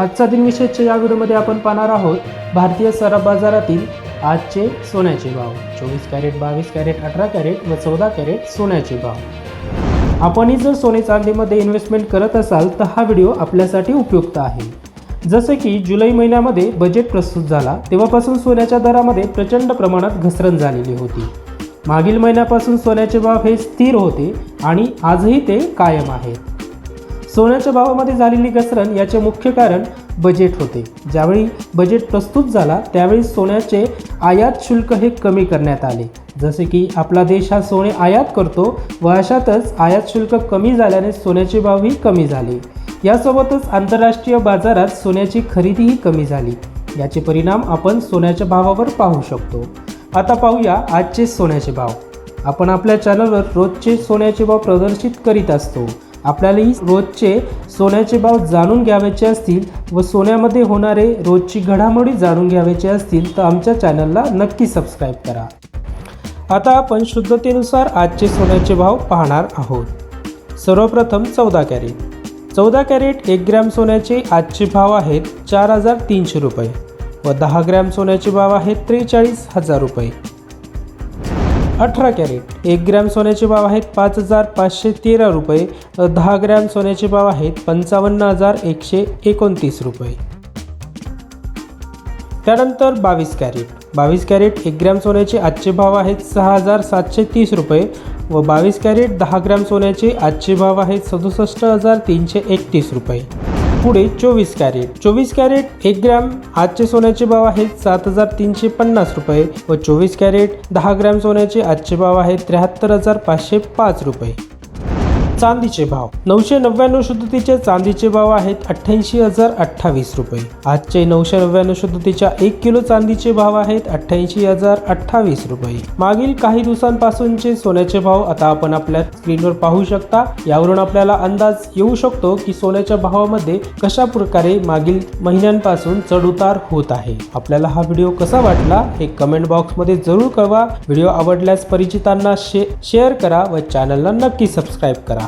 आजचा दिनविशेषच्या या व्हिडिओमध्ये आपण पाहणार आहोत भारतीय सराफ बाजारातील आजचे सोन्याचे भाव. चोवीस कॅरेट बावीस कॅरेट अठरा कॅरेट व चौदा कॅरेट सोन्याचे भाव. आपणही जर सोने चांदीमध्ये इन्व्हेस्टमेंट करत असाल तर हा व्हिडिओ आपल्यासाठी उपयुक्त आहे. जसे की जुलै महिन्यामध्ये बजेट प्रस्तुत झाला तेव्हापासून सोन्याच्या दरामध्ये प्रचंड प्रमाणात घसरण झालेली होती. मागील महिन्यापासून सोन्याचे भाव हे स्थिर होते आणि आजही ते कायम आहेत. सोन्याच्या भावामध्ये झालेली घसरण याचे मुख्य कारण बजेट होते. ज्यावेळी बजेट प्रस्तुत झाला त्यावेळी सोन्याचे आयात शुल्क हे कमी करण्यात आले. जसे की आपला देश हा सोने आयात करतो व अशातच आयात शुल्क कमी झाल्याने सोन्याचे भावही कमी झाले. यासोबतच आंतरराष्ट्रीय बाजारात सोन्याची खरेदीही कमी झाली. याचे परिणाम आपण सोन्याच्या भावावर पाहू शकतो. आता पाहूया आजचे सोन्याचे भाव. आपण आपल्या चॅनलवर रोजचे सोन्याचे भाव प्रदर्शित करीत असतो. आपल्यालाही रोजचे सोन्याचे भाव जाणून घ्यावयाचे असतील व सोन्यामध्ये होणारे रोजची घडामोडी जाणून घ्यावयाचे असतील तर आमच्या चॅनलला नक्की सबस्क्राईब करा. आता आपण शुद्धतेनुसार आजचे सोन्याचे भाव पाहणार आहोत. सर्वप्रथम चौदा कॅरेट. चौदा कॅरेट एक ग्रॅम सोन्याचे आजचे भाव आहेत चार हजार तीनशे रुपये व दहा ग्रॅम सोन्याचे भाव आहेत त्रेचाळीस हजार रुपये. अठरा कॅरेट. एक ग्रॅम सोन्याचे भाव आहेत पाच हजार पाचशे तेरा रुपये. दहा ग्रॅम सोन्याचे भाव आहेत पंचावन्न हजार एकशे एकोणतीस रुपये. त्यानंतर बावीस कॅरेट. बावीस कॅरेट एक ग्रॅम सोन्याचे आजचे भाव आहेत सहा हजार सातशे तीस रुपये व बावीस कॅरेट दहा ग्रॅम सोन्याचे आजचे भाव आहेत सदुसष्ट हजार तीनशे एकतीस रुपये. पुढे चोवीस कॅरेट. चोवीस कॅरेट एक ग्रॅम. आजचे सोन्याचे भाव आहेत सात हजार तीनशे पन्नास रुपये व चोवीस कॅरेट दहा ग्रॅम सोन्याचे आजचे भाव आहेत त्र्याहत्तर हजार पाचशे पाच रुपये. चांदीचे भाव. नऊशे नव्याण्णव शुद्धतेचे चांदीचे भाव आहेत अठ्ठ्याऐंशी हजार अठ्ठावीस रुपये. आजचे नऊशे नव्याण्णव शुद्धतेच्या एक किलो चांदीचे भाव आहेत अठ्ठ्याऐंशी हजार अठ्ठावीस रुपये. मागील काही दिवसांपासूनचे सोन्याचे भाव आता आपण आपल्या स्क्रीनवर पाहू शकता. यावरून आपल्याला अंदाज येऊ शकतो की सोन्याच्या भावामध्ये कशा प्रकारे मागील महिन्यांपासून चढउतार होत आहे. आपल्याला हा व्हिडिओ कसा वाटला हे कमेंट बॉक्समध्ये जरूर कळवा. व्हिडिओ आवडल्यास परिचितांना शे शेअर करा व चॅनलला नक्की सबस्क्राईब करा.